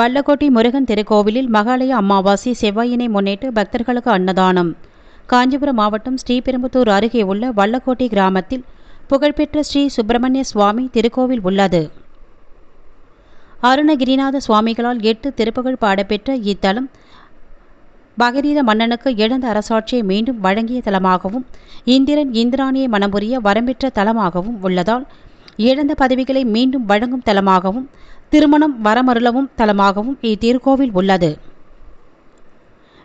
வல்லக்கோட்டை முருகன் திருக்கோவிலில் மகாலய அமாவாசை செவ்வாயினை முன்னிட்டு பக்தர்களுக்கு அன்னதானம். காஞ்சிபுரம் மாவட்டம் ஸ்ரீபெரும்புத்தூர் அருகே உள்ள வல்லக்கோட்டை கிராமத்தில் புகழ்பெற்ற ஸ்ரீ சுப்பிரமணிய சுவாமி திருக்கோவில் உள்ளது. அருணகிரிநாத சுவாமிகளால் எட்டு திருப்புகழ் பாடப்பெற்ற இத்தலம் பகரீத மன்னனுக்கு இழந்த அரசாட்சியை மீண்டும் வழங்கிய தலமாகவும் இந்திரன் இந்திராணியை மணம்புரிய வரம்பெற்ற தலமாகவும் உள்ளதால் இழந்த பதவிகளை மீண்டும் வழங்கும் தலமாகவும் திருமணம் வரமருளவும் தலமாகவும் இத்திருக்கோவில் உள்ளது.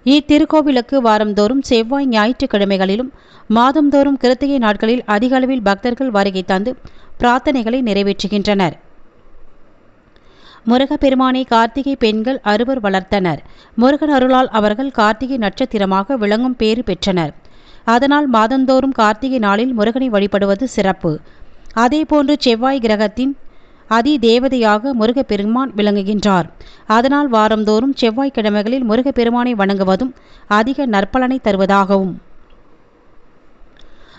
இத்திருக்கோவிலுக்கு வாரந்தோறும் செவ்வாய் ஞாயிற்றுக்கிழமைகளிலும் மாதந்தோறும் கிருத்திகை நாட்களில் அதிக அளவில் பக்தர்கள் வருகை தந்து பிரார்த்தனைகளை நிறைவேற்றுகின்றனர். முருகப்பெருமானை கார்த்திகை பெண்கள் அறுவர் வளர்த்தனர். முருகன் அருளால் அவர்கள் கார்த்திகை நட்சத்திரமாக விளங்கும் பேறு பெற்றனர். அதனால் மாதந்தோறும் கார்த்திகை நாளில் முருகனை வழிபடுவது சிறப்பு. அதேபோன்று செவ்வாய் கிரகத்தின் அதி தேவதையாக முருகப்பெருமான் விளங்குகின்றார். அதனால் வாரந்தோறும் செவ்வாய்க்கிழமைகளில் முருகப்பெருமானை வணங்குவதும் அதிக நற்பலனை தருவதாகவும்.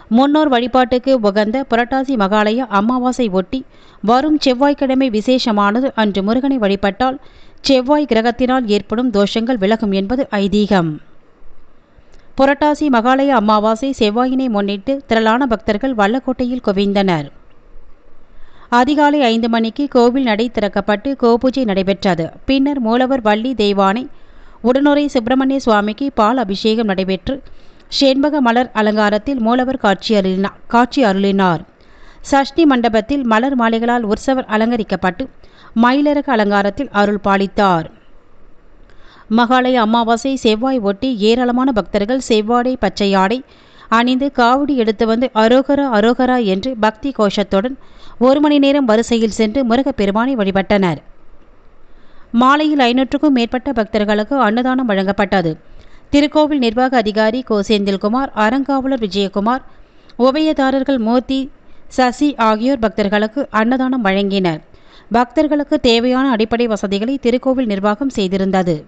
முன்னோர் வழிபாட்டுக்கு உகந்த புரட்டாசி மகாலய அமாவாசை ஒட்டி வரும் செவ்வாய்க்கிழமை விசேஷமானது அன்று முருகனை வழிபட்டால் செவ்வாய் கிரகத்தினால் ஏற்படும் தோஷங்கள் விலகும் என்பது ஐதீகம். புரட்டாசி மகாலய அமாவாசை செவ்வாயினை முன்னிட்டு திரளான பக்தர்கள் வல்லக்கோட்டையில் குவிந்தனர். அதிகாலை ஐந்து மணிக்கு கோவில் நடை திறக்கப்பட்டு கோபூஜை நடைபெற்றது. பின்னர் மூலவர் வள்ளி தெய்வானை உடனுரை சுப்பிரமணிய சுவாமிக்கு பால் அபிஷேகம் நடைபெற்று செண்பக மலர் அலங்காரத்தில் மூலவர் காட்சி அருளினா காட்சி அருளினார் சஷ்டி மண்டபத்தில் மலர் மாலைகளால் உற்சவர் அலங்கரிக்கப்பட்டு மயிலரக அலங்காரத்தில் அருள் பாலித்தார். மகாலய அமாவாசை செவ்வாய் ஒட்டி ஏராளமான பக்தர்கள் செவ்வாடை பச்சையாடை அணிந்து காவடி எடுத்து வந்து அரோகரா அரோகரா என்று பக்தி கோஷத்துடன் ஒரு மணி நேரம் வரிசையில் சென்று முருகப்பெருமானை வழிபட்டனர். மாலையில் ஐநூற்றுக்கும் மேற்பட்ட பக்தர்களுக்கு அன்னதானம் வழங்கப்பட்டது. திருக்கோவில் நிர்வாக அதிகாரி கோ செந்தில்குமார் அறங்காவலர் விஜயகுமார் உபயதாரர்கள் மூர்த்தி சசி ஆகியோர் பக்தர்களுக்கு அன்னதானம் வழங்கினர். பக்தர்களுக்கு தேவையான அடிப்படை வசதிகளை திருக்கோவில் நிர்வாகம் செய்திருந்தது.